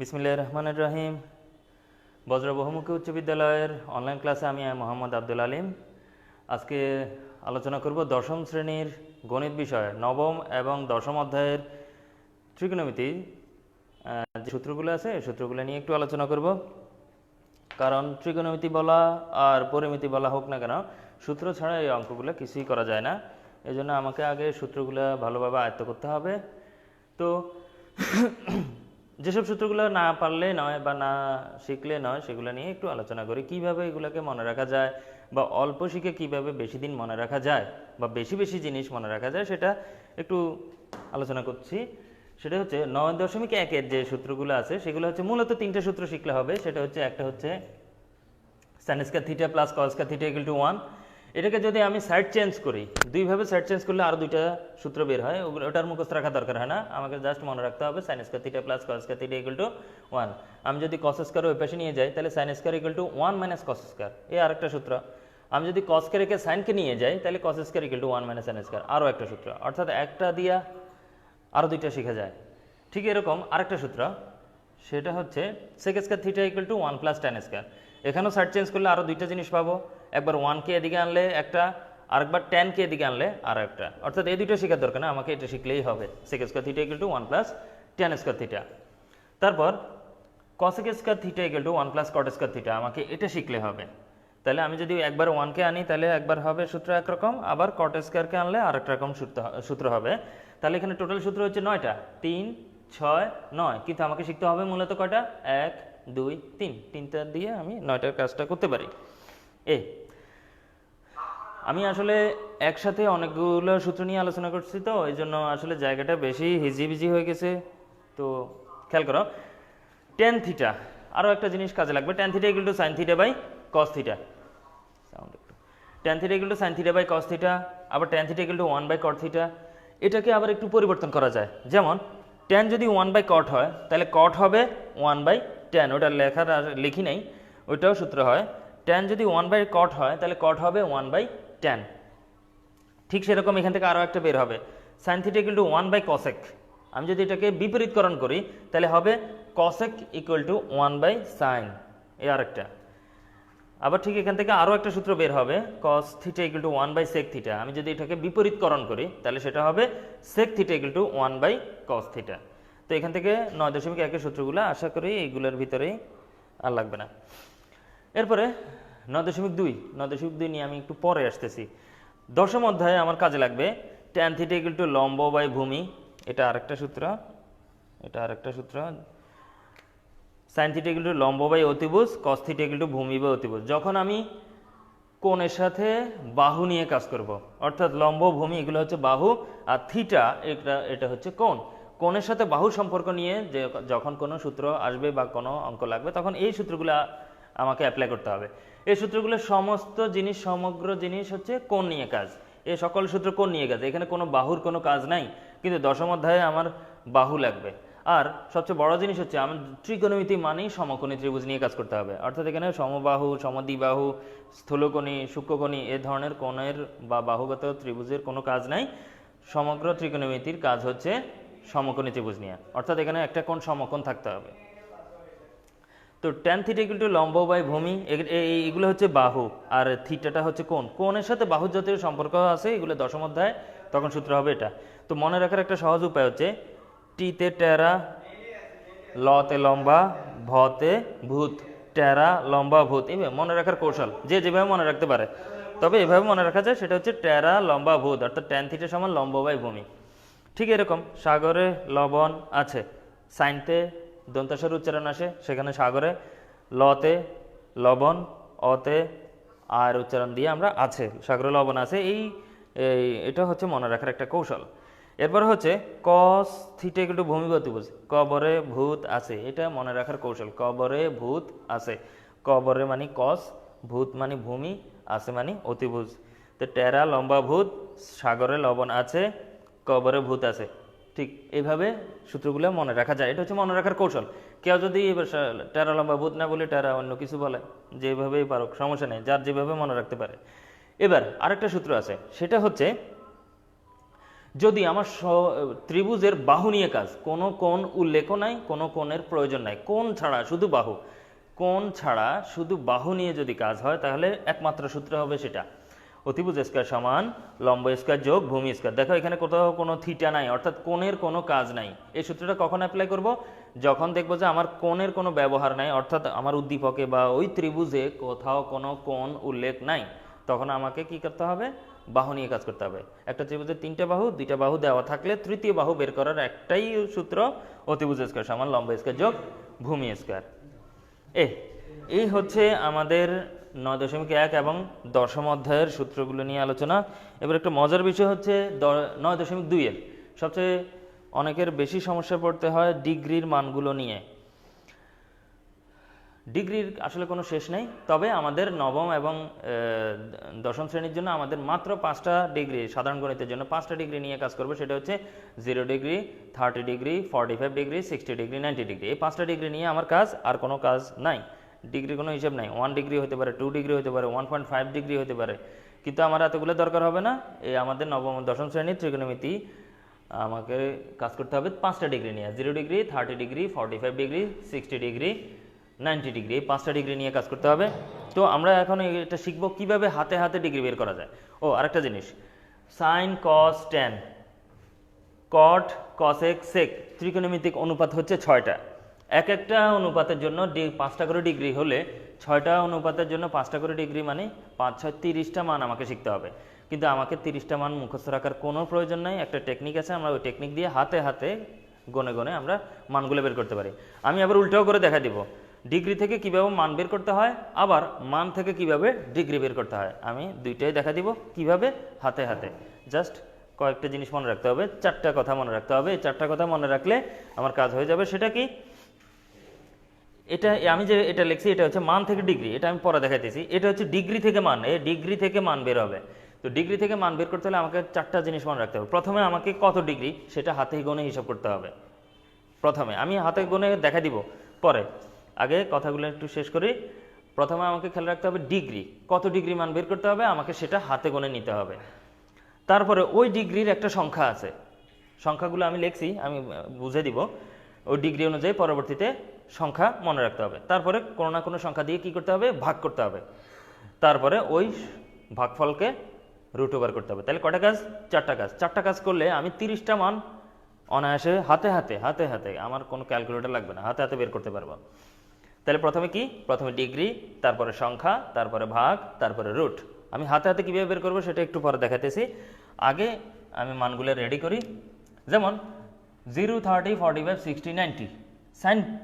বিসমিল্লাহ রহমানুর রহিম। বজ্র বহুমুখী উচ্চ বিদ্যালয়ের অনলাইন ক্লাসে আমি মোহাম্মদ আব্দুল আলিম। আজকে আলোচনা করব দশম শ্রেণির গণিত বিষয়। নবম এবং দশম অধ্যায়ের ত্রিকোণমিতি যে সূত্রগুলো আছে, এই সূত্রগুলো নিয়ে একটু আলোচনা করব। কারণ ত্রিকোণমিতি বলা আর পরিমিতি বলা হোক না কেন, সূত্র ছাড়া এই অঙ্কগুলো কিছুই করা যায় না। এই জন্য আমাকে আগে সূত্রগুলো ভালোভাবে আয়ত্ত করতে হবে। তো যেসব সূত্রগুলো না পারলে নয় বা না শিখলে নয়, সেগুলো নিয়ে একটু আলোচনা করি। কীভাবে এগুলোকে মনে রাখা যায় বা অল্প শিখে কীভাবে বেশি দিন মনে রাখা যায় বা বেশি বেশি জিনিস মনে রাখা যায়, সেটা একটু আলোচনা করছি। সেটা হচ্ছে নয় দশমিক একের যে সূত্রগুলো আছে, সেগুলো হচ্ছে মূলত তিনটে সূত্র শিখলে হবে। সেটা হচ্ছে, একটা হচ্ছে sine square theta plus cos square theta equal to one এটাকে যদি আমি সাইড চেঞ্জ করি, দুইভাবে সাইড চেঞ্জ করলে আরও দুইটা সূত্র বের হয়, ওগুলো ওটার মুখস্থ রাখা দরকার হয় না। আমাকে জাস্ট মনে রাখতে হবে sine square theta plus cos square theta equal to one আমি যদি কস স্কয়ার ওই পাশে নিয়ে যাই, তাহলে sine square equal to one minus cos square এই আরেকটা সূত্র। আমি যদি কস রেখে সাইনকে নিয়ে যাই, তাহলে cos square equal to one minus sine square আরও একটা সূত্র। অর্থাৎ একটা দিয়া আরও দুইটা শেখা যায়। ঠিক এরকম আরেকটা সূত্র। সেটা হচ্ছে sec square theta equal to one plus tan square এখানেও সাইড চেঞ্জ করলে আরও দুইটা জিনিস পাবো। একবার ওয়ানকে এদিকে আনলে একটা, আরেকবার টেনকে এদিকে আনলে আর একটা। অর্থাৎ এই দুটো শেখার দরকার না, আমাকে এটা শিখলেই হবে। Sec square theta equal to one plus tan square theta তারপর cosec square theta equal to one plus cot square theta আমাকে এটা শিখলে হবে। তাহলে আমি যদি একবার ওয়ানকে আনি, তাহলে একবার হবে সূত্র একরকম, আবার কট স্কয়ারকে আনলে আরেক রকম সূত্র সূত্র হবে। তাহলে এখানে টোটাল সূত্র হচ্ছে নয়টা। তিন, ছয়, নয়। কিন্তু আমাকে শিখতে হবে মূলত কটা এক দুই, তিন। তিনটা দিয়ে আমি নয়টার কাজটা করতে পারি। এ, আমি আসলে একসাথে অনেকগুলো সূত্র নিয়ে আলোচনা করছি তো, এই জন্য আসলে জায়গাটা বেশি হিজিবিজি হয়ে গেছে। তো খেয়াল করো টেন থিটা আরও একটা জিনিস কাজে লাগবে। Tan theta equal to sine theta by cos theta sound একটু। Tan theta equal to sine theta by cos theta আবার tan theta equal to one by cot theta এটাকে আবার একটু পরিবর্তন করা যায়। যেমন টেন যদি ওয়ান বাই কট হয়, তাহলে কট হবে ওয়ান বাই টেন ওটা লেখার আর লিখি নাই, ওইটাও সূত্র হয়। টেন যদি ওয়ান বাই কট হয়, তাহলে কট হবে ওয়ান বাই টেন ঠিক সেরকম এখান থেকে আরও একটা বের হবে। Sine theta equal to one by cosec আমি যদি এটাকে বিপরীতকরণ করি, তাহলে হবে cosec equal to one by sine এই আরেকটা। আবার ঠিক এখান থেকে আরও একটা সূত্র বের হবে cos theta equal to one by sec theta আমি যদি এটাকে বিপরীতকরণ করি, তাহলে সেটা হবে sec theta equal to one by cos theta তো এখান থেকে নয় দশমিক একের সূত্রগুলো আশা করি এইগুলোর ভিতরেই আর লাগবে না। এরপরে নয় দশমিক দুই, নয় দশমিক দুই নিয়ে আমি একটু পরে আসতেছি। দশম অধ্যায়ে আমার কাজে লাগবে ট্যান থিটা ইকুয়াল টু লম্ব বাই ভূমি। এটা আরেকটা সূত্র, এটা আরেকটা সূত্র। সাইন থিটা ইকুয়াল টু লম্ব বাই অতিভুজ কস থিটা ইকুয়াল টু ভূমি বাই অতিভুজ। যখন আমি কোণের সাথে বাহু নিয়ে কাজ করব, অর্থাৎ লম্ব ভূমি, এগুলো হচ্ছে বাহু, আর থিটা এটা এটা হচ্ছে কোণ। কোণের সাথে বাহু সম্পর্ক নিয়ে যে যখন কোনো সূত্র আসবে বা কোনো অঙ্ক লাগবে, তখন এই সূত্রগুলো আমাকে অ্যাপ্লাই করতে হবে। এই সূত্রগুলো সমস্ত জিনিস, সমগ্র জিনিস হচ্ছে কোণ নিয়ে কাজ। এই সকল সূত্র কোণ নিয়ে কাজ। এখানে কোনো বাহুর কোনো কাজ নাই, কিন্তু দশম অধ্যায়ে আমার বাহু লাগবে। আর সবচেয়ে বড় জিনিস হচ্ছে আমার ত্রিকোণমিতি মানেই সমকোণী ত্রিভুজ নিয়ে কাজ করতে হবে। অর্থাৎ এখানে সমবাহু, সমদ্বিবাহু, স্থূলকোণী, সূক্ষ্মকোণী এ ধরনের কোণের বা বাহুগত ত্রিভুজের কোনো কাজ নাই। সমগ্র ত্রিকোণমিতির কাজ হচ্ছে সমকোণী ত্রিভুজ নিয়ে। অর্থাৎ এখানে একটা কোণ সমকোণ থাকতে হবে। তো ট্যান থিটা ইকুয়াল টু লম্ব বাই ভূমি এগুলো হচ্ছে বাহু, আর থিটাটা হচ্ছে কোণ। কোণের সাথে বাহু জাতীয় সম্পর্ক আছে, এগুলো দশম অধ্যায়, তখন সূত্র হবে এটা। তো মনে রাখার একটা সহজ উপায় হচ্ছে টিতে টেরা লতে লম্বা, ভতে ভূত টেরা লম্বা, ভূত এইভাবে মনে রাখার কৌশল, যে যেভাবে মনে রাখতে পারে। তবে এভাবে মনে রাখা যায়, সেটা হচ্ছে টেরা লম্বা, ভূত, অর্থাৎ ট্যান থিটা সমান লম্ব বাই ভূমি। ঠিক এরকম, সাগরে লবণ আছে, সাইনতে দন্তাসের উচ্চারণ আসে, সেখানে সাগরে লতে লবণ, অতে আর উচ্চারণ দিয়ে আমরা আছে, সাগরে লবণ আছে, এই এটা হচ্ছে মনে রাখার একটা কৌশল। এরপর হচ্ছে কস থিটা একটু ভূমি গতিভুজ কবরে ভূত আছে, এটা মনে রাখার কৌশল, কবরে ভূত আছে, কবরে মানে কস, ভূত মানে ভূমি, আছে মানে অতিভুজ। তো টেরা লম্বা ভূত, সাগরে লবণ আছে কবরে ভূত আছে। ঠিক এইভাবে সূত্রগুলো মনে রাখা যায়। এটা হচ্ছে মনে রাখার কৌশল। কেউ যদি টেরা লম্বা ভূত না বলে, টেরা অন্য কিছু বলে, যেভাবেই পারুক, সমস্যা নেই, যার যেভাবে মনে রাখতে পারে। এবার আরেকটা সূত্র আছে, সেটা হচ্ছে, যদি আমার ত্রিভুজের বাহু নিয়ে কাজ, কোনো কোন উল্লেখ নাই, কোনো কোণের প্রয়োজন নাই কোন ছাড়া শুধু বাহু কোন ছাড়া শুধু বাহু নিয়ে যদি কাজ হয়, তাহলে একমাত্র সূত্র হবে সেটা। অতিভুজ স্কয়ার সমান লম্ব স্কয়ার যোগ ভূমি স্কয়ার। দেখো, এখানে কোথাও কোনো থিটা নাই, অর্থাৎ কোণের কোনো কাজ নাই। এই সূত্রটা কখন অ্যাপ্লাই করব? যখন দেখব যে আমার কোণের কোনো ব্যবহার নাই, অর্থাৎ আমার উদ্দীপকে বা ওই ত্রিভুজে কোথাও কোনো কোণ উল্লেখ নাই, তখন আমাকে কি করতে হবে? বাহু নিয়ে কাজ করতে হবে। একটা ত্রিভুজের তিনটা বাহু, দুইটা বাহু দেওয়া থাকলে তৃতীয় বাহু বের করার একটাই সূত্র অতিভুজ স্কয়ার সমান লম্ব স্কয়ার যোগ ভূমি স্কয়ার। এ এই হচ্ছে আমাদের নয় দশমিক এক এবং দশম অধ্যায়ের সূত্রগুলো নিয়ে আলোচনা। এবার একটা মজার বিষয় হচ্ছে নয় দশমিক দুইয়ের সবচেয়ে অনেকের বেশি সমস্যা পড়তে হয় ডিগ্রির মানগুলো নিয়ে। ডিগ্রির আসলে কোনো শেষ নেই, তবে আমাদের নবম এবং দশম শ্রেণির জন্য আমাদের মাত্র পাঁচটা ডিগ্রি, সাধারণ গণিতের জন্য পাঁচটা ডিগ্রি নিয়ে কাজ করব, সেটা হচ্ছে zero degree, thirty degree, forty five degree, sixty degree, ninety degree. এই পাঁচটা ডিগ্রি নিয়ে আমার কাজ আর কোনো কাজ নাই। ডিগ্রি কোনো হিসেব নাই। ওয়ান ডিগ্রি হতে পারে টু ডিগ্রি হতে পারে ওয়ান পয়েন্ট ফাইভ ডিগ্রি হতে পারে। কিন্তু আমার এতগুলো দরকার হবে না। এই আমাদের নবম, দশম শ্রেণির ত্রিকোণমিতি আমাকে কাজ করতে হবে পাঁচটা ডিগ্রি নিয়ে। Zero degree thirty degree forty five degree sixty degree ninety degree এই পাঁচটা ডিগ্রি নিয়ে কাজ করতে হবে। তো আমরা এখন এটা শিখব কীভাবে হাতে হাতে ডিগ্রি বের করা যায়। ও, আরেকটা জিনিস। Sine cos tan cot cosec sec ত্রিকোণমিতিক অনুপাত হচ্ছে ছয়টা। এক একটা অনুপাতের জন্য পাঁচটা করে ডিগ্রি হলে ছয়টা অনুপাতের জন্য পাঁচটা করে ডিগ্রি মানে পাঁচ, ছয়, তিরিশটা মান আমাকে শিখতে হবে। কিন্তু আমাকে তিরিশটা মান মুখস্থ রাখার কোনো প্রয়োজন নাই, একটা টেকনিক আছে, আমরা ওই টেকনিক দিয়ে হাতে হাতে, গনে গনে আমরা মানগুলো বের করতে পারি। আমি আবার উল্টাও করে দেখা দিব। ডিগ্রি থেকে কীভাবে মান বের করতে হয়, আবার মান থেকে কীভাবে ডিগ্রি বের করতে হয়, আমি দুইটাই দেখা দিব কীভাবে হাতে হাতে। জাস্ট কয়েকটা জিনিস মনে রাখতে হবে, চারটা কথা মনে রাখতে হবে। এই চারটা কথা মনে রাখলে আমার কাজ হয়ে যাবে সেটা কি? এটা আমি যে এটা লিখছি, এটা হচ্ছে মান থেকে ডিগ্রি, এটা আমি পরে দেখাইতেছি। এটা হচ্ছে ডিগ্রি থেকে মান এ ডিগ্রি থেকে মান বের হবে। তো ডিগ্রি থেকে মান বের করতে হলে আমাকে চারটা জিনিস মনে রাখতে হবে। প্রথমে আমাকে কত ডিগ্রি, সেটা হাতে গণে হিসাব করতে হবে। প্রথমে, আমি হাতে গণে দেখা দিব। পরে, আগে কথাগুলো একটু শেষ করি। প্রথমে আমাকে খেয়াল রাখতে হবে ডিগ্রি, কত ডিগ্রি মান বের করতে হবে, আমাকে সেটা হাতে গণে নিতে হবে। তারপরে ওই ডিগ্রির একটা সংখ্যা আছে। সংখ্যাগুলো আমি লিখছি, আমি বুঝে দিব। ওই ডিগ্রি অনুযায়ী পরবর্তীতে সংখ্যা মনে রাখতে হবে। তারপরে কোনো না কোনো সংখ্যা দিয়ে কি করতে হবে? ভাগ করতে হবে। তারপরে ওই ভাগফলকে রুট ওভার করতে হবে। তাহলে কটা কাজ? চারটা কাজ। চারটা কাজ করলে আমি তিরিশটা মান অনায়াসে হাতে হাতে হাতে হাতে, আমার কোনো ক্যালকুলেটর লাগবে না, হাতে হাতে বের করতে পারব। তাহলে প্রথমে কি? প্রথমে ডিগ্রি তারপরে সংখ্যা, তারপরে ভাগ, তারপরে রুট আমি হাতে হাতে কীভাবে বের করব সেটা একটু পরে দেখাতেছি। আগে আমি মানগুলো রেডি করি। যেমন zero thirty forty five sixty ninety sine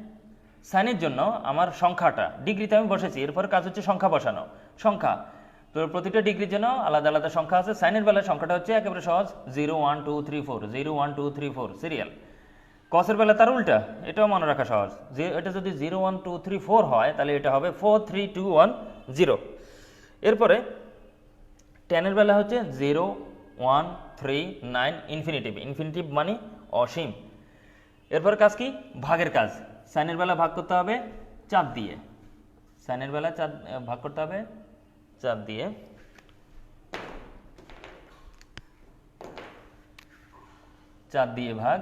সাইনের জন্য আমার সংখ্যাটা, ডিগ্রিতে আমি বসেছি, এরপর কাজ হচ্ছে সংখ্যা বসানো। সংখ্যা, তো প্রতিটা ডিগ্রির জন্য আলাদা আলাদা সংখ্যা আছে। সাইনের বেলায় সংখ্যাটা হচ্ছে একেবারে সহজ, zero, one, two, three, four, zero, one, two, three, four, serial. কসের বেলা তার উল্টা, এটাও মনে রাখা সহজ। যে এটা যদি zero, one, two, three, four হয়, তাহলে এটা হবে four, three, two, one, zero. এরপরে, টেনের বেলা হচ্ছে zero, one, three, nine, infinitive. Infinitive মানে অসীম। এরপর কাজ কি? ভাগের কাজ। সাইনের বেলা ভাগ করতে হবে চাপ দিয়ে। সাইনের বেলা চাপ ভাগ করতে হবে চাপ দিয়ে। চার দিয়ে ভাগ।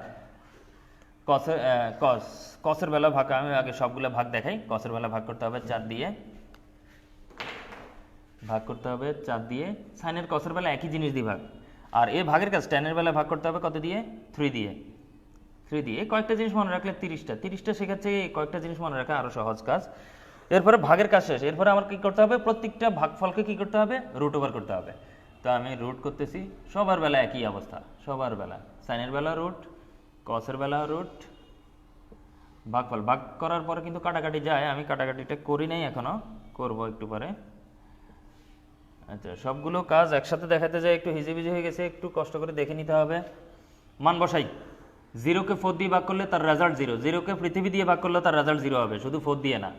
কসের কস কসের বেলা ভাগ, আমি আগে সবগুলো ভাগ দেখাই। কসের বেলা ভাগ করতে হবে চার দিয়ে। ভাগ করতে হবে চার দিয়ে। সাইনের কসের বেলা একই জিনিস দিয়ে ভাগ। আর এ ভাগের কাজ টেনের বেলা ভাগ করতে হবে কত দিয়ে? থ্রি দিয়ে। থ্রি দিয়ে কয়েকটা জিনিস মনে রাখলে তিরিশটা। তিরিশটা শেখাচ্ছে কয়েকটা জিনিস মনে রাখা আরও সহজ কাজ। এরপরে ভাগের কাজ শেষ। এরপরে আমার কি করতে হবে? প্রত্যেকটা ভাগফলকে কি করতে হবে? রুট ওভার করতে হবে। তো আমি রুট করতেছি। সবার বেলা একই অবস্থা। সবার বেলা। সাইনের বেলা রুট কসের বেলা রুট ভাগফল। ভাগ করার পরে কিন্তু কাটাকাটি যায়। আমি কাটাকাটিটা করি নাই এখনও। করব একটু পরে। আচ্ছা সবগুলো কাজ একসাথে দেখাতে যায় একটু হিজিবিজি হয়ে গেছে। একটু কষ্ট করে দেখে নিতে হবে। মান বসাই। জিরোকে ফোর দিয়ে ভাগ করলে তার রেজাল্ট জিরো জিরোকে পৃথিবী দিয়ে ভাগ করলে তার রেজাল্ট জিরো হবে, শুধু ফোর দিয়ে না।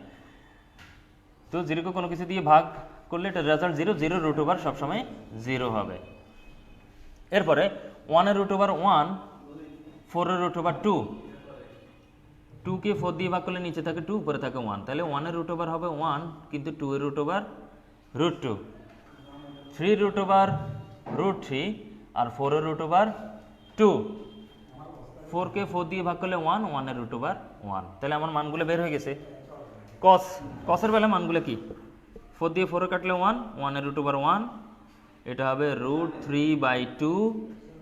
তো জিরোকে কোনো কিছু দিয়ে ভাগ করলে এটা result zero zero root over সবসময় জিরো হবে। এরপরে ওয়ানের রুট ওভার ওয়ান ফোরের রুট ওভার টু টুকে ফোর দিয়ে ভাগ করলে নিচে থাকে টু উপরে থাকে ওয়ান তাহলে ওয়ানের রুট ওভার হবে ওয়ান কিন্তু টু এর root over root two three root over root three আর ফোরের রুট ওভার টু ফোরকে ফোর দিয়ে ভাগ করলে ওয়ান ওয়ানের রুট ওভার ওয়ান তাহলে আমার মানগুলো বের হয়ে গেছে। কস কসের বেলা মানগুলো কি? ফোর দিয়ে ফোরে কাটলে ওয়ান ওয়ানের রুট ওভার ওয়ান এটা হবে root three by two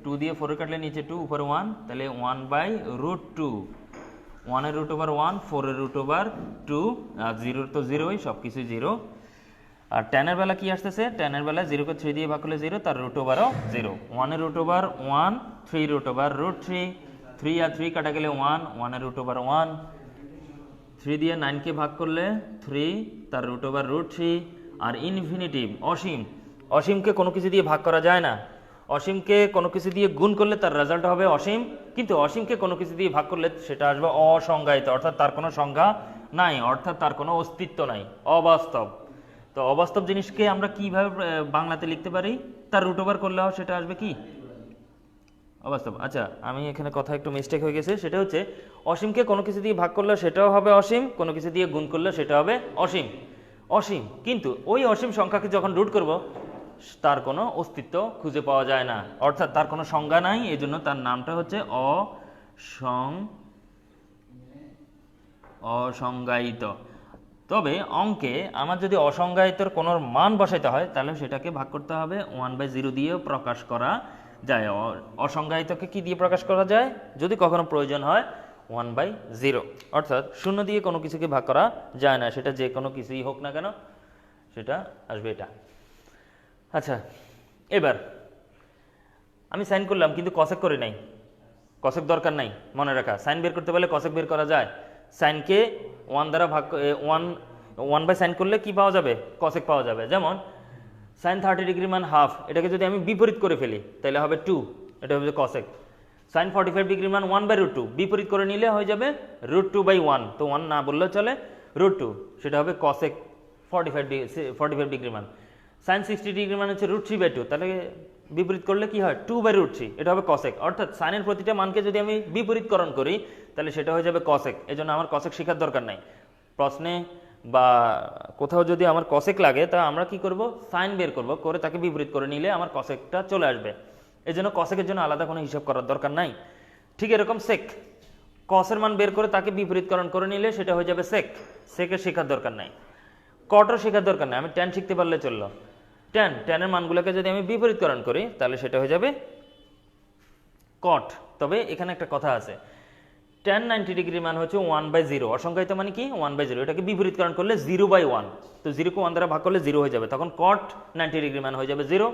two দিয়ে ফোরে কাটলে নিচে টু উপরে ওয়ান তাহলে ওয়ান বাই রুট টু ওয়ানের রুট ওভার ওয়ান ফোরের রুট ওভার টু আর জিরোর তো জিরোই সব কিছু জিরো আর টেনের বেলা কি আসতেছে? টেনের বেলা জিরোকে থ্রি দিয়ে ভাগ করলে জিরো তার রুট ওভারও জিরো ওয়ানের root over one three root over root three three আর থ্রি কাটা গেলে ওয়ান ওয়ানের রুট ওভার ওয়ান থ্রি দিয়ে নাইনকে ভাগ করলে থ্রি তার রুট ওভার রুট থ্রি আর ইনফিনিটিভ অসীম। অসীমকে কোনো কিছু দিয়ে ভাগ করা যায় না। অসীমকে কোনো কিছু দিয়ে গুণ করলে তার রেজাল্ট হবে অসীম, কিন্তু অসীমকে কোনো কিছু দিয়ে ভাগ করলে সেটা আসবে অসংজ্ঞায়িত, অর্থাৎ তার কোনো সংজ্ঞা নাই, অর্থাৎ তার কোনো অস্তিত্ব নাই, অবাস্তব। তো অবাস্তব জিনিসকে আমরা কীভাবে বাংলাতে লিখতে পারি? তার রুট ওভার করলেও সেটা আসবে কি? অবাস্তব। আচ্ছা আমি এখানে কথা একটু মিস্টেক হয়ে গেছে, সেটা হচ্ছে অসীমকে কোনো কিছু দিয়ে ভাগ করলে সেটাও হবে অসীম, কোনো কিছু দিয়ে গুণ করলে সেটা হবে অসীম। অসীম, কিন্তু ওই অসীম সংখ্যাকে যখন রুট করব, তার কোনো অস্তিত্ব খুঁজে পাওয়া যায় না। অর্থাৎ তার কোনো সংজ্ঞা নাই এই জন্য তার নামটা হচ্ছে অসং অসংজ্ঞায়িত। তবে অঙ্কে আমার যদি অসংজ্ঞায়িতর কোনো মান বসাইতে হয়, তাহলে সেটাকে ভাগ করতে হবে ওয়ান বাই জিরো দিয়েও প্রকাশ করা যায় অসংজ্ঞায়িতকে কি দিয়ে প্রকাশ করা যায়? যদি কখনো প্রয়োজন হয় ওয়ান বাই জিরো অর্থাৎ শূন্য দিয়ে কোনো কিছুকে ভাগ করা যায় না, সেটা যে কোনো কিছুই হোক না কেন, সেটা আসবে এটা। আচ্ছা এবার আমি সাইন করলাম, কিন্তু কসেক করে নাই। কসেক দরকার নাই, মনে রাখা। সাইন বের করতে পারলে কসেক বের করা যায়। সাইনকে ওয়ান দ্বারা ভাগ ওয়ান ওয়ান বাই সাইন করলে কি পাওয়া যাবে? কসেক পাওয়া যাবে। যেমন সাইন থার্টি ডিগ্রি মান হাফ এটাকে যদি আমি বিপরীত করে ফেলি, তাহলে হবে টু এটা হবে cosec sine forty five degree মান ওয়ান বাই রুট টু বিপরীত করে নিলে হয়ে যাবে রুট টু বাই ওয়ান তো ওয়ান না বললেও চলে রুট টু সেটা হবে cosec forty five degree forty five degree মান। সাইন সিক্সটি ডিগ্রি মান হচ্ছে রুট থ্রি বাই টু তাহলে বিপরীত করলে কি হয়? টু বাই রুট থ্রি এটা হবে কসেক অর্থাৎ সাইনের প্রতিটা মানকে যদি আমি বিপরীতকরণ করি, তাহলে সেটা হয়ে যাবে কসেক এই জন্য আমার কসেক শেখার দরকার নাই। প্রশ্নে বা কোথাও যদি আমার কসেক লাগে, তা আমরা কি করব? সাইন বের করব, করে তাকে বিপরীত করে নিলে আমার কসেকটা চলে আসবে। এই জন্য কসেকের জন্য আলাদা কোনো হিসাব করার দরকার নাই। ঠিক এরকম সেক কসের মান বের করে তাকে বিপরীতকরণ করে নিলে সেটা হয়ে যাবে সেক সেকের শেখার দরকার নাই। কটও শেখার দরকার নাই। আমি টেন শিখতে পারলে চলল। টেন টেনের মানগুলোকে যদি আমি বিপরীতকরণ করি, তাহলে সেটা হয়ে যাবে কট তবে এখানে একটা কথা আছে। টেন নাইনটি ডিগ্রি মান হচ্ছে ওয়ান বাই জিরো অসংখ্যায়িত মানে কি? ওয়ান বাই জিরো এটাকে বিপরীতকরণ করলে জিরো বাই ওয়ান তো জিরোকে ওয়ান দ্বারা ভাগ করলে জিরো হয়ে যাবে। তখন কট নাইনটি ডিগ্রি মান হয়ে যাবে জিরো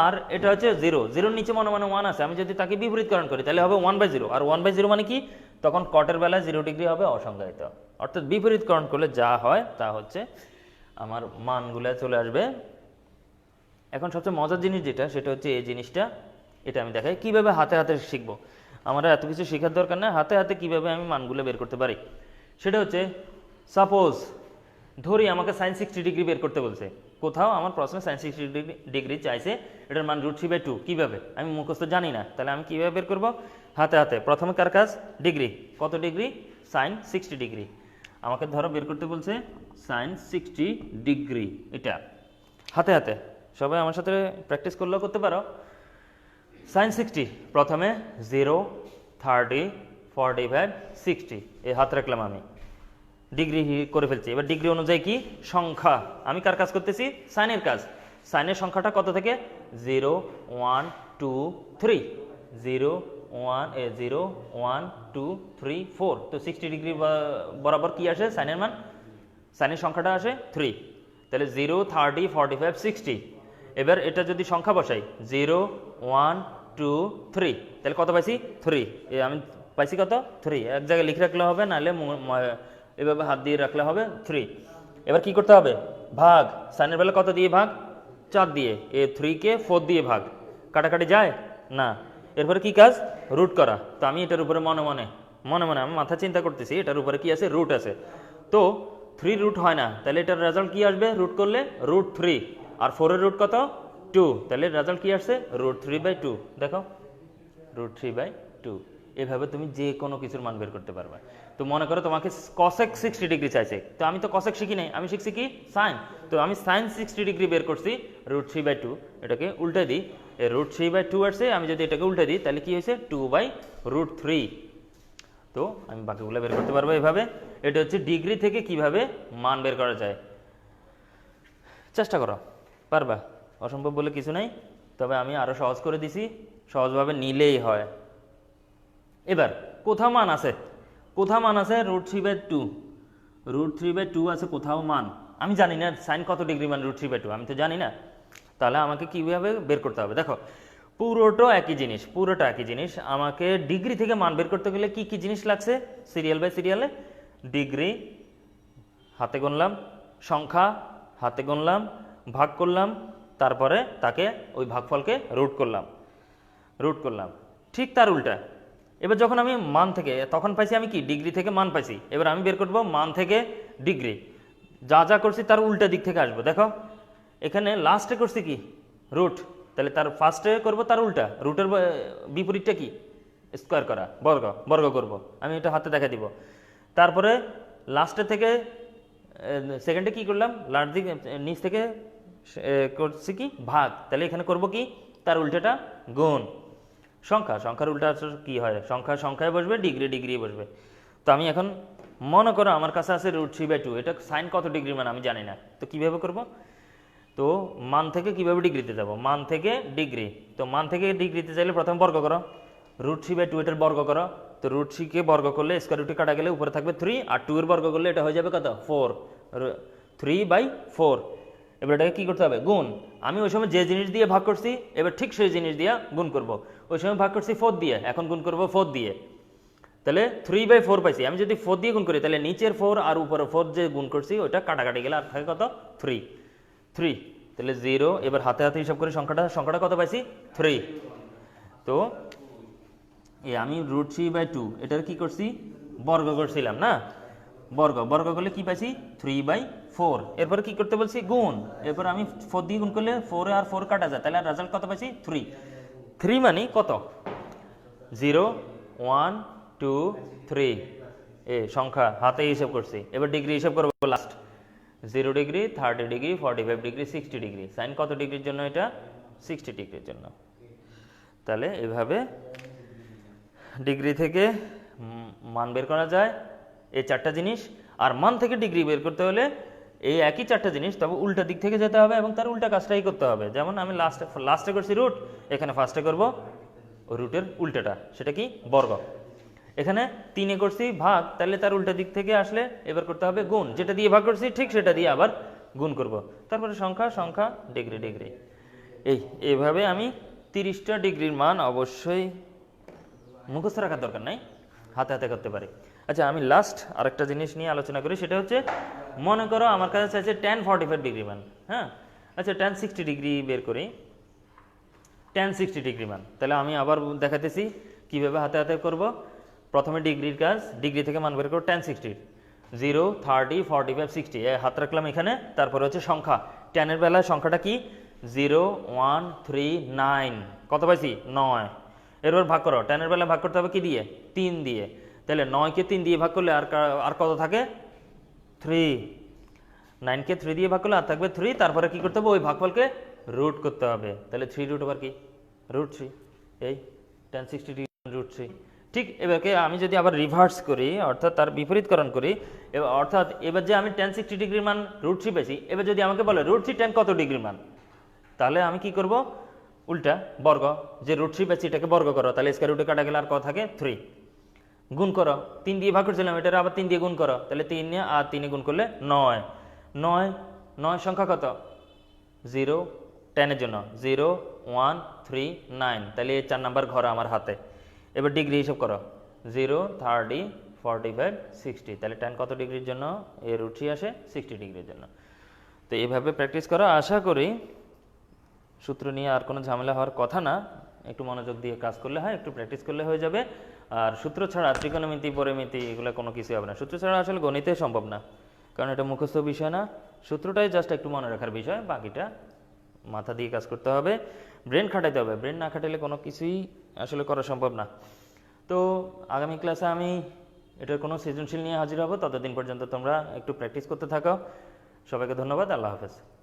আর এটা হচ্ছে জিরো জিরোর নিচে মনে মনে ওয়ান আছে। আমি যদি তাকে বিপরীতকরণ করি, তাহলে হবে ওয়ান বাই জিরো আর ওয়ান বাই জিরো মানে কি? তখন কটের বেলায় জিরো ডিগ্রি হবে অসংজ্ঞায়িত অর্থাৎ বিপরীতকরণ করলে যা হয়, তা হচ্ছে আমার মানগুলো চলে আসবে। এখন সবচেয়ে মজার জিনিস যেটা, সেটা হচ্ছে এই জিনিসটা। এটা আমি দেখাই। কীভাবে হাতে হাতে শিখব? আমরা এত কিছু শেখার দরকার নেই, হাতে হাতে কীভাবে আমি মানগুলো বের করতে পারি? সেটা হচ্ছে সাপোজ ধরি আমাকে সাইন সিক্সটি ডিগ্রি বের করতে বলছে, কোথাও আমার প্রশ্নে সাইন সিক্সটি ডিগ্রি ডিগ্রি চাইছে, এটার মান রুট থ্রি বাই টু কীভাবে? আমি মুখস্থ জানি না, তাহলে আমি কীভাবে বের করব? হাতে হাতে, প্রথমে কার কাজ? ডিগ্রি কত ডিগ্রি সাইন সিক্সটি ডিগ্রি আমাকে ধরো বের করতে বলছে সাইন সিক্সটি ডিগ্রি এটা, হাতে হাতে, সবাই আমার সাথে প্র্যাকটিস করলেও করতে পারো সাইন সিক্সটি, প্রথমে zero, thirty, forty five sixty. এই হাত রাখলাম আমি। ডিগ্রি করে ফেলছি। এবার ডিগ্রি অনুযায়ী কি? সংখ্যা। আমি কার কাজ করতেছি? সাইনের কাজ। সাইনের সংখ্যাটা কত থেকে? Zero, one, two, three. Zero, one, এ, zero, one, two, three, four. তো সিক্সটি ডিগ্রি বরাবর কি আসে? সাইনের মান? সাইনের সংখ্যাটা আসে থ্রি। তাহলে zero, thirty, forty five, sixty. এবার এটা যদি সংখ্যা বসাই, জিরো, ওয়ান টু থ্রি তাহলে কত পাইছি? থ্রি এ, আমি পাইছি কত? থ্রি এক জায়গায় লিখে রাখলে হবে, নাহলে এভাবে হাত দিয়ে রাখলে হবে থ্রি এবার কি করতে হবে? ভাগ। সাইনের বেলা কত দিয়ে ভাগ? চার দিয়ে। এ থ্রিকে ফোর দিয়ে ভাগ। কাটাকাটি যায়? না। এরপরে কি কাজ? রুট করা। তো আমি এটার উপরে মনে মনে মনে মনে, আমি মাথা চিন্তা করতেছি, এটার উপরে কি আছে? রুট আছে। তো থ্রি রুট হয় না। তাহলে এটার রেজাল্ট কি আসবে? রুট করলে রুট থ্রি আর ফোরের রুট কত? টু তাহলে রেজাল্ট কি আসছে? রুট থ্রি বাই টু দেখো। রুট থ্রি বাই টু এভাবে তুমি যে কোনো কিছুর মান বের করতে পারবে। তো মনে করো তোমাকে কসেক সিক্সটি ডিগ্রি চাইছে। তো আমি তো কসেক শিখি নাই। আমি শিখছি কি? সাইন তো আমি সাইন সিক্সটি ডিগ্রি বের করছি রুট থ্রি বাই টু এটাকে উল্টে দিই। রুট থ্রি বাই টু আসছে। আমি যদি এটাকে উল্টে দিই, তাহলে কি হয়েছে? টু বাই রুট থ্রি তো আমি বাকিগুলো বের করতে পারব এভাবে। এটা হচ্ছে ডিগ্রি থেকে কীভাবে মান বের করা যায়। চেষ্টা করো। পারবা? অসম্ভব বলে কিছু নাই, তবে আমি আরও সহজ করে দিছি, সহজভাবে নিলেই হয়। এবার, কোথাও মান আছে? কোথাও মান আছে root three by two root three by two আছে কোথাও মান? আমি জানি না সাইন কত ডিগ্রি মান রুট থ্রি বাই টু আমি তো জানি না। তাহলে আমাকে কীভাবে বের করতে হবে? দেখো, পুরোটা একই জিনিস, পুরোটা একই জিনিস। আমাকে ডিগ্রি থেকে মান বের করতে গেলে কি কি জিনিস লাগছে? সিরিয়াল বাই সিরিয়ালে ডিগ্রি হাতে গুনলাম, সংখ্যা, হাতে গুনলাম, ভাগ করলাম তারপরে তাকে ওই ভাগফলকে রুট করলাম। রুট করলাম। ঠিক তার উল্টা। এবার যখন আমি মান থেকে, তখন পাইছি আমি কি? ডিগ্রি থেকে মান পাইছি। এবার আমি বের করব মান থেকে ডিগ্রি যা যা করছি তার উল্টা দিক থেকে আসব। দেখো, এখানে লাস্টে করছি কি? রুট তাহলে তার ফার্স্টে করব তার উল্টা। রুটের বিপরীতটা কি? স্কোয়ার করা, বর্গ বর্গ করব। আমি এটা হাতে দেখা দিব। তারপরে লাস্টে থেকে সেকেন্ডে কি করলাম? লাস্ট দিক, নিচ থেকে করছি কি? ভাগ তাহলে এখানে করব কি? তার উল্টাটা গুণ। সংখ্যা। সংখ্যার উল্টা কি হয়? সংখ্যা সংখ্যায় বসবে, ডিগ্রি ডিগ্রি বসবে। তো আমি এখন মনে করো আমার কাছে আছে রুট থ্রি বাই টু। এটা সাইন কত ডিগ্রি মানে আমি জানি না। তো কীভাবে করব? তো মান থেকে কীভাবে ডিগ্রিতে যাব? মান থেকে ডিগ্রি। তো মান থেকে ডিগ্রিতে চাইলে প্রথম বর্গ করো। রুট থ্রি বাই টু এটার বর্গ করো। তো রুট থ্রিকে বর্গ করলে স্কোয়ার রুটে কাটা গেলে উপরে থাকবে থ্রি আর টু এর বর্গ করলে এটা হয়ে যাবে কত? ফোর থ্রি বাই ফোর এবার এটাকে কী করতে হবে? গুণ। আমি ওই সময় যে জিনিস দিয়ে ভাগ করছি, এবার ঠিক সেই জিনিস দিয়ে গুণ করব। ওই সময় ভাগ করছি ফোর দিয়ে, এখন গুণ করব ফোর দিয়ে। তাহলে থ্রি বাই ফোর পাইছি। আমি যদি ফোর দিয়ে গুণ করি, তাহলে নিচের ফোর আর উপরে ফোর যে গুণ করছি, ওইটা কাটাকাটি গেলে আর থাকে কত? থ্রি থ্রি তাহলে জিরো এবার হাতে হাতে হিসাব করে সংখ্যাটা সংখ্যাটা কত পাইছি? থ্রি তো এ আমি রুট থ্রি বাই টু এটার কি করছি? বর্গ করছিলাম না? বর্গ। বর্গ করলে কি পাইছি? থ্রি বাই ফোর এরপরে কি করতে বলছি? গুণ। এরপর আমি ফোর দিয়ে গুণ করলে ফোর আর ফোর কাটা যায়। তাহলে রেজাল্ট কত পাইছি? থ্রি থ্রি মানে কত? জিরো ওয়ান টু থ্রি এ, সংখ্যা হাতে হিসাব করছি। এবার ডিগ্রি হিসাব করব last zero degree thirty degree forty five degree sixty degree sine কত ডিগ্রির জন্য এটা? সিক্সটি ডিগ্রির জন্য। তাহলে এভাবে ডিগ্রি থেকে মান বের করা যায়। এই চারটা জিনিস আর মান থেকে ডিগ্রি বের করতে হলে এই একই চারটা জিনিস তবে উল্টা দিক থেকে যেতে হবে এবং তার উল্টা কাজটাই করতে হবে। যেমন আমি লাস্টে লাস্টে করছি রুট এখানে ফার্স্টে করব রুটের উল্টাটা, সেটা কি? বর্গ। এখানে তিনে করছি ভাগ, তাহলে তার উল্টা দিক থেকে আসলে এবার করতে হবে গুণ। যেটা দিয়ে ভাগ করছি, ঠিক সেটা দিয়ে আবার গুণ করব। তারপরে সংখ্যা সংখ্যা ডিগ্রি ডিগ্রি এই, এভাবে আমি তিরিশটা ডিগ্রির মান অবশ্যই মুখস্থ রাখার দরকার নাই। হাতে হাতে করতে পারি। আচ্ছা আমি লাস্ট আরেকটা জিনিস নিয়ে আলোচনা করি, সেটা হচ্ছে, মনে করো আমার কাছে চাইছে টেন ফর্টি ফাইভ ডিগ্রি মান হ্যাঁ? আচ্ছা টেন সিক্সটি ডিগ্রি বের করি। টেন সিক্সটি ডিগ্রি মান তাহলে আমি আবার দেখাতেছি কীভাবে হাতে হাতে করব। প্রথমে ডিগ্রির কাজ ডিগ্রি থেকে মান বের করব tan সিক্সটির zero thirty forty five sixty হাত রাখলাম এখানে, তারপরে হচ্ছে সংখ্যা। টেনের বেলায় সংখ্যাটা কি? জিরো ওয়ান থ্রি নাইন কত পাইছি? নয়। এরপর ভাগ করো। টেনের বেলা ভাগ করতে হবে কি দিয়ে? তিন দিয়ে। তাহলে নয়কে তিন দিয়ে ভাগ করলে আর আর কত থাকে? থ্রি নাইনকে থ্রি দিয়ে ভাগ করলে আর থাকবে থ্রি তারপরে কি করতে হবে? ওই ভাগফলকে রুট করতে হবে। তাহলে থ্রি রুট ওভার কি? রুট থ্রি এই tan sixty degree root three ঠিক এবারকে আমি যদি আবার রিভার্স করি, অর্থাৎ তার বিপরীতকরণ করি এবার অর্থাৎ এবার যে আমি টেন সিক্সটি ডিগ্রির মান রুট থ্রি পেয়েছি, এবার যদি আমাকে বলে রুট থ্রি টেন কত ডিগ্রির মান? তাহলে আমি কি করব? উল্টা, বর্গ। যে রুট থ্রি পেয়েছি, এটাকে বর্গ করো। তাহলে স্কোয়ার রুটে কাটা গেলে আর কত থাকে? থ্রি গুণ করো। তিন দিয়ে ভাগ করছিলাম এটার আবার তিন দিয়ে গুণ করো। তাহলে তিন আর তিনে গুণ করলে নয়। নয় নয় সংখ্যা কত? জিরো টেনের জন্য। জিরো ওয়ান থ্রি নাইন তাহলে এই চার নাম্বার ঘর আমার হাতে। এবার ডিগ্রি হিসাব করো। Zero thirty forty five sixty তাহলে টেন কত ডিগ্রির জন্য? এর উঠি আসে সিক্সটি ডিগ্রির জন্য। তো এভাবে প্র্যাকটিস করো। আশা করি সূত্র নিয়ে আর কোনো ঝামেলা হওয়ার কথা না। একটু মনোযোগ দিয়ে কাজ করলে হয়, একটু প্র্যাকটিস করলে হয়ে যাবে। আর সূত্র ছাড়া ত্রিকোণমিতি, পরিমিতি এগুলো কোনো কিছু হবে না। সূত্র ছাড়া আসলে গণিতে সম্ভব না। কারণ এটা মুখস্থ বিষয় না। সূত্রটাই জাস্ট একটু মনে রাখার বিষয়, বাকিটা মাথা দিয়ে কাজ করতে হবে। ব্রেন খাটাইতে হবে। ব্রেন না খাটাইলে কোনো কিছুই আসলে করা সম্ভব না। তো আগামী ক্লাসে আমি এটার কোনো সৃজনশীল নিয়ে হাজির হব। ততদিন পর্যন্ত তোমরা একটু প্র্যাকটিস করতে থাকো। সবাইকে ধন্যবাদ। আল্লাহ হাফেজ।